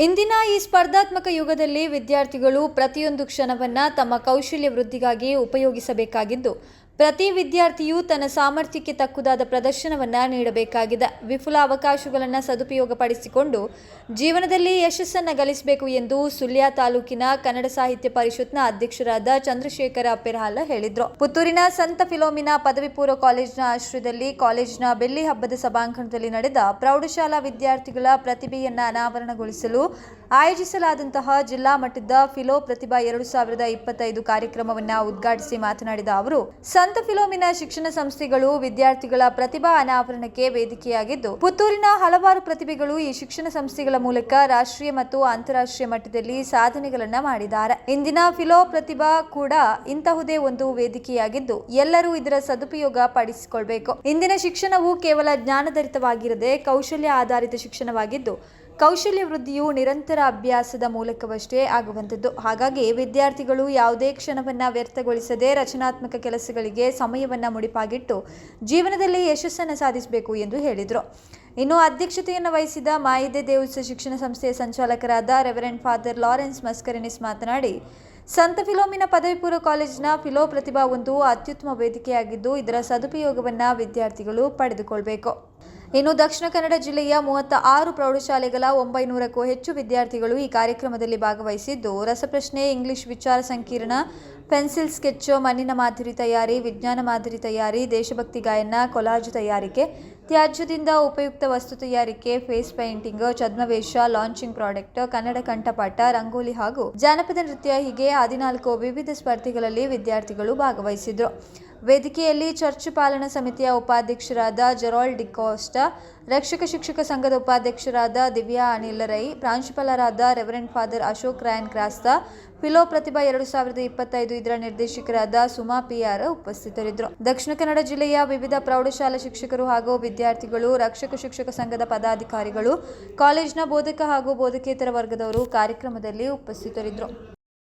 ಇಂದಿನ ಈ ಸ್ಪರ್ಧಾತ್ಮಕ ಯುಗದಲ್ಲಿ ವಿದ್ಯಾರ್ಥಿಗಳು ಪ್ರತಿಯೊಂದು ಕ್ಷಣವನ್ನ ತಮ್ಮ ಕೌಶಲ್ಯ ವೃದ್ಧಿಗಾಗಿ ಉಪಯೋಗಿಸಬೇಕಾಗಿದ್ದು ಪ್ರತಿ ವಿದ್ಯಾರ್ಥಿಯು ತನ್ನ ಸಾಮರ್ಥ್ಯಕ್ಕೆ ತಕ್ಕುದಾದ ಪ್ರದರ್ಶನವನ್ನ ನೀಡಬೇಕಾಗಿದೆ. ವಿಫುಲ ಅವಕಾಶಗಳನ್ನು ಸದುಪಯೋಗಪಡಿಸಿಕೊಂಡು ಜೀವನದಲ್ಲಿ ಯಶಸ್ಸನ್ನು ಗಳಿಸಬೇಕು ಎಂದು ಸುಳ್ಯ ತಾಲೂಕಿನ ಕನ್ನಡ ಸಾಹಿತ್ಯ ಪರಿಷತ್ನ ಅಧ್ಯಕ್ಷರಾದ ಚಂದ್ರಶೇಖರ ಪೆರಹಾಲ ಹೇಳಿದರು. ಪುತ್ತೂರಿನ ಸಂತ ಫಿಲೋಮಿನಾ ಪದವಿ ಪೂರ್ವ ಕಾಲೇಜಿನ ಆಶ್ರಯದಲ್ಲಿ ಕಾಲೇಜಿನ ಬೆಳ್ಳಿ ಹಬ್ಬದ ಸಭಾಂಗಣದಲ್ಲಿ ನಡೆದ ಪ್ರೌಢಶಾಲಾ ವಿದ್ಯಾರ್ಥಿಗಳ ಪ್ರತಿಭೆಯನ್ನ ಅನಾವರಣಗೊಳಿಸಲು ಆಯೋಜಿಸಲಾದಂತಹ ಜಿಲ್ಲಾ ಮಟ್ಟದ ಫಿಲೋ ಪ್ರತಿಭಾ ಎರಡು ಸಾವಿರದ ಇಪ್ಪತ್ತೈದು ಕಾರ್ಯಕ್ರಮವನ್ನು ಉದ್ಘಾಟಿಸಿ ಮಾತನಾಡಿದ ಅವರು ಸಂತ ಫಿಲೋಮಿನ ಶಿಕ್ಷಣ ಸಂಸ್ಥೆಗಳು ವಿದ್ಯಾರ್ಥಿಗಳ ಪ್ರತಿಭಾ ಅನಾವರಣಕ್ಕೆ ವೇದಿಕೆಯಾಗಿದ್ದು, ಪುತ್ತೂರಿನ ಹಲವಾರು ಪ್ರತಿಭೆಗಳು ಈ ಶಿಕ್ಷಣ ಸಂಸ್ಥೆಗಳ ಮೂಲಕ ರಾಷ್ಟ್ರೀಯ ಮತ್ತು ಅಂತಾರಾಷ್ಟ್ರೀಯ ಮಟ್ಟದಲ್ಲಿ ಸಾಧನೆಗಳನ್ನ ಮಾಡಿದ್ದಾರೆ. ಇಂದಿನ ಫಿಲೋ ಪ್ರತಿಭಾ ಕೂಡ ಇಂತಹುದೇ ಒಂದು ವೇದಿಕೆಯಾಗಿದ್ದು, ಎಲ್ಲರೂ ಇದರ ಸದುಪಯೋಗ ಪಡಿಸಿಕೊಳ್ಬೇಕು. ಇಂದಿನ ಶಿಕ್ಷಣವು ಕೇವಲ ಜ್ಞಾನಧರಿತವಾಗಿರದೆ ಕೌಶಲ್ಯ ಆಧಾರಿತ ಶಿಕ್ಷಣವಾಗಿದ್ದು ಕೌಶಲ್ಯ ವೃದ್ಧಿಯು ನಿರಂತರ ಅಭ್ಯಾಸದ ಮೂಲಕವಷ್ಟೇ ಆಗುವಂಥದ್ದು. ಹಾಗಾಗಿ ವಿದ್ಯಾರ್ಥಿಗಳು ಯಾವುದೇ ಕ್ಷಣವನ್ನು ವ್ಯರ್ಥಗೊಳಿಸದೆ ರಚನಾತ್ಮಕ ಕೆಲಸಗಳಿಗೆ ಸಮಯವನ್ನು ಮುಡಿಪಾಗಿಟ್ಟು ಜೀವನದಲ್ಲಿ ಯಶಸ್ಸನ್ನು ಸಾಧಿಸಬೇಕು ಎಂದು ಹೇಳಿದರು. ಇನ್ನು ಅಧ್ಯಕ್ಷತೆಯನ್ನು ವಹಿಸಿದ ಮಾಯಿದೆ ದೇವಸ ಶಿಕ್ಷಣ ಸಂಸ್ಥೆಯ ಸಂಚಾಲಕರಾದ ರೆವರೆಂಡ್ ಫಾದರ್ ಲಾರೆನ್ಸ್ ಮಸ್ಕರಿನಿಸ್ ಮಾತನಾಡಿ, ಸಂತ ಫಿಲೋಮಿನ ಪದವಿ ಪೂರ್ವ ಕಾಲೇಜಿನ ಫಿಲೋ ಪ್ರತಿಭಾ ಒಂದು ಅತ್ಯುತ್ತಮ ವೇದಿಕೆಯಾಗಿದ್ದು ಇದರ ಸದುಪಯೋಗವನ್ನು ವಿದ್ಯಾರ್ಥಿಗಳು ಪಡೆದುಕೊಳ್ಬೇಕು. ಇನ್ನು ದಕ್ಷಿಣ ಕನ್ನಡ ಜಿಲ್ಲೆಯ ಮೂವತ್ತ ಆರು ಪ್ರೌಢಶಾಲೆಗಳ ಒಂಬೈನೂರಕ್ಕೂ ಹೆಚ್ಚು ವಿದ್ಯಾರ್ಥಿಗಳು ಈ ಕಾರ್ಯಕ್ರಮದಲ್ಲಿ ಭಾಗವಹಿಸಿದ್ದು, ರಸಪ್ರಶ್ನೆ, ಇಂಗ್ಲಿಷ್ ವಿಚಾರ ಸಂಕಿರಣ, ಪೆನ್ಸಿಲ್ ಸ್ಕೆಚ್ ಮಣ್ಣಿನ ಮಾದರಿ ತಯಾರಿ, ವಿಜ್ಞಾನ ಮಾದರಿ ತಯಾರಿ, ದೇಶಭಕ್ತಿ ಗಾಯನ, ಕೊಲಾಜ್ ತಯಾರಿಕೆ, ತ್ಯಾಜ್ಯದಿಂದ ಉಪಯುಕ್ತ ವಸ್ತು ತಯಾರಿಕೆ, ಫೇಸ್ ಪೇಂಟಿಂಗ್, ಛದ್ಮವೇಷ, ಲಾಂಚಿಂಗ್ ಪ್ರಾಡಕ್ಟ್, ಕನ್ನಡ ಕಂಠಪಾಠ, ರಂಗೋಲಿ ಹಾಗೂ ಜಾನಪದ ನೃತ್ಯ ಹೀಗೆ ಹದಿನಾಲ್ಕು ವಿವಿಧ ಸ್ಪರ್ಧೆಗಳಲ್ಲಿ ವಿದ್ಯಾರ್ಥಿಗಳು ಭಾಗವಹಿಸಿದ್ರು. ವೇದಿಕೆಯಲ್ಲಿ ಚರ್ಚ್ ಪಾಲನಾ ಸಮಿತಿಯ ಉಪಾಧ್ಯಕ್ಷರಾದ ಜೆರಾಲ್ಡ್ ಡಿಕೋಸ್ಟ ರಕ್ಷಕ ಶಿಕ್ಷಕ ಸಂಘದ ಉಪಾಧ್ಯಕ್ಷರಾದ ದಿವ್ಯಾ ಅನಿಲ್ ರೈ, ಪ್ರಾಂಶುಪಾಲರಾದ reverend father Ashok Rayan Crasta, Philo ಪ್ರತಿಭಾ ಎರಡು ಸಾವಿರದ ಇಪ್ಪತ್ತೈದು ಇದರ ನಿರ್ದೇಶಕರಾದ ಸುಮಾ ಪಿಆರ್ ಉಪಸ್ಥಿತರಿದ್ದರು. ದಕ್ಷಿಣ ಕನ್ನಡ ಜಿಲ್ಲೆಯ ವಿವಿಧ ಪ್ರೌಢಶಾಲಾ ಶಿಕ್ಷಕರು ಹಾಗೂ ವಿದ್ಯಾರ್ಥಿಗಳು, ರಕ್ಷಕ ಶಿಕ್ಷಕ ಸಂಘದ ಪದಾಧಿಕಾರಿಗಳು, ಕಾಲೇಜಿನ ಬೋಧಕ ಹಾಗೂ ಬೋಧಕೇತರ ವರ್ಗದವರು ಕಾರ್ಯಕ್ರಮದಲ್ಲಿ ಉಪಸ್ಥಿತರಿದ್ದರು.